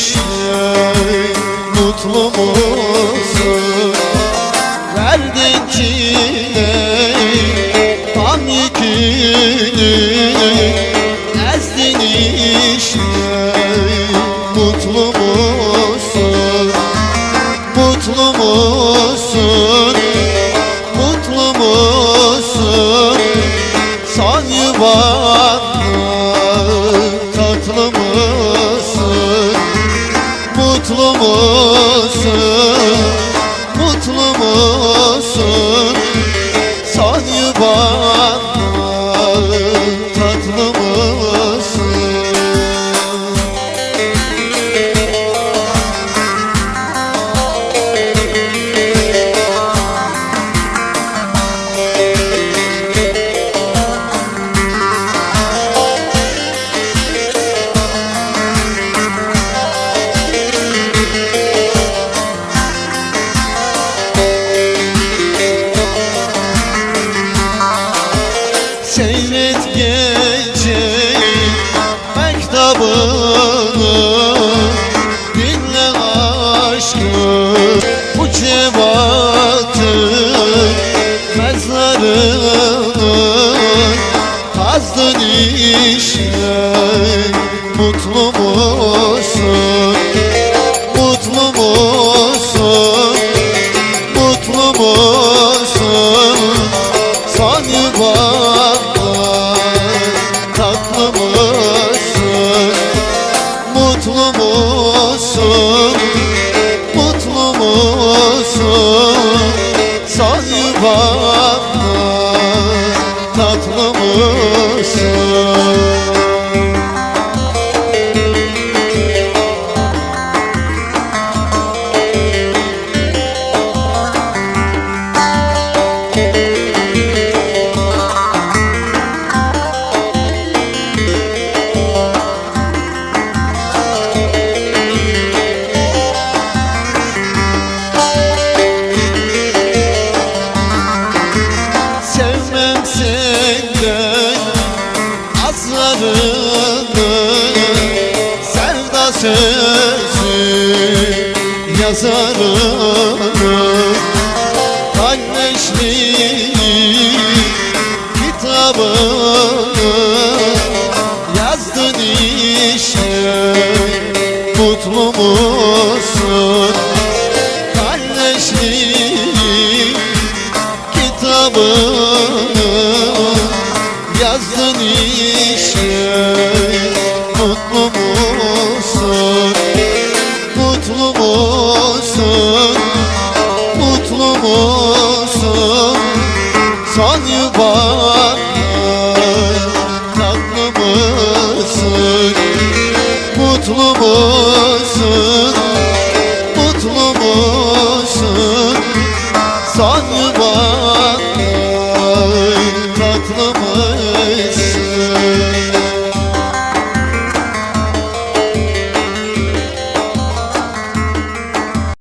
işte Mutlu musun? Verdin çile Tam yükünü Ezdin işte. Mutlu musun? Mutlu musun? Mutlu musun? Son yuvanda Tatlı mısın Mutlu musun? Mutlu musun? Yuvanda Tatlı mısın Mezarını mısın? Sözü yazarını Kalleşli kitabını Yazdın işte Mutlu musun? Kalleşli kitabını Mutlu musun? Mutlu musun?